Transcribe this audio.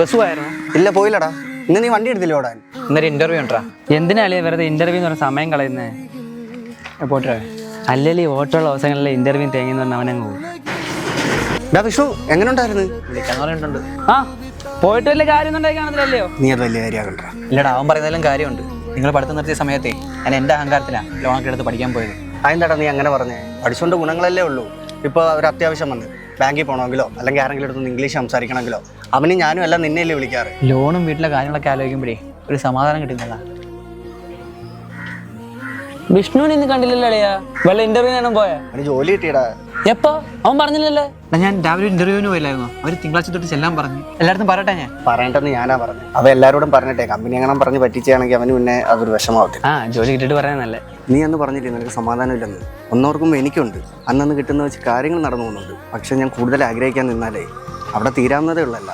Bus പോയായിരുന്നു? ഇല്ല പോയില്ലടാ. ഇന്ന് നീ വണ്ടി എടുത്തില്ല ഓടാൻ? ഇന്നൊരു ഇന്റർവ്യൂ ഉണ്ടാ എന്തിനാ അളിയ വെറുതെ ഇന്റർവ്യൂ എന്ന് പറഞ്ഞ സമയം കളയുന്നേ? പോട്ടെ. അല്ലെങ്കിൽ ഓട്ടമുള്ള അവസരങ്ങളിൽ ഇന്റർവ്യൂ തേങ്ങുന്ന പറഞ്ഞ അവനങ്ങ് പോകും. ഡാ വിഷ്ണു എങ്ങനെ ഉണ്ടായിരുന്നു വിളിക്കാന്ന് പറഞ്ഞിട്ടുണ്ട്. ആ പോയിട്ട് വലിയ കാര്യം ഉണ്ടായി കാണത്തില്ലല്ലോ നീ അത് വലിയ കാര്യമാകണ്ട ഇല്ലടാ അവൻ പറയുന്നതിലും കാര്യമുണ്ട്. നിങ്ങൾ പഠിത്തം നിർത്തിയ സമയത്തെ ഞാൻ എന്റെ അഹങ്കാരത്തിലാണ് ലോണൊക്കെ എടുത്ത് പഠിക്കാൻ പോയത്. അതെന്താടാ നീ അങ്ങനെ പറഞ്ഞേ? പഠിച്ചുകൊണ്ട് ഗുണങ്ങളല്ലേ ഉള്ളൂ. ഇപ്പോൾ ഒരു അത്യാവശ്യം വന്ന്. ബാങ്കിൽ പോകണമെങ്കിലോ അല്ലെങ്കിൽ ആരെങ്കിലും അടുത്ത് ഇംഗ്ലീഷ് സംസാരിക്കണമെങ്കിലോ അവന് ഞാനും എല്ലാം നിന്നെയല്ലേ വിളിക്കാറ്? ലോണും വീട്ടിലെ കാര്യങ്ങളൊക്കെ ആലോചിക്കുമ്പോഴേ ഒരു സമാധാനം കിട്ടുന്നില്ല. വിഷ്ണുവിനെ ഇന്ന് കണ്ടില്ലല്ലോ അളിയാ. വല്ല ഇന്റർവ്യൂവിനാണ് പോയാ? അവന് ജോലി കിട്ടിയടാ. എപ്പോ? അവൻ പറഞ്ഞില്ലല്ലോ. ഞാൻ രാവിലെ ഇന്റർവ്യൂവിന് പോയില്ലായിരുന്നു? അവർ തിങ്കളാഴ്ച തൊട്ട് ചെല്ലാൻ പറഞ്ഞു. എല്ലായിടത്തും പറയട്ടെ ഞാൻ. പറയണ്ടെന്ന് ഞാനാ പറഞ്ഞു. അവ എല്ലാരോടും പറഞ്ഞിട്ടേ കമ്പനി അങ്ങനെ പറഞ്ഞ് പറ്റിച്ചാണെങ്കിൽ അവന് പിന്നെ അതൊരു വിഷമാവത്തില്ല ആ ജോലി കിട്ടിയിട്ട് പറയാൻ നല്ലേ. നീ അന്ന് പറഞ്ഞില്ലേ നിനക്ക് സമാധാനമില്ലെന്ന് ഒന്നോർക്കുമ്പോൾ എനിക്കുണ്ട്. അന്നന്ന് കിട്ടുന്ന വെച്ച് കാര്യങ്ങൾ നടന്നു പോകുന്നുണ്ട്. പക്ഷെ ഞാൻ കൂടുതൽ ആഗ്രഹിക്കാൻ നിന്നാലേ അവിടെ തീരാവുന്നതേ ഉള്ളല്ല.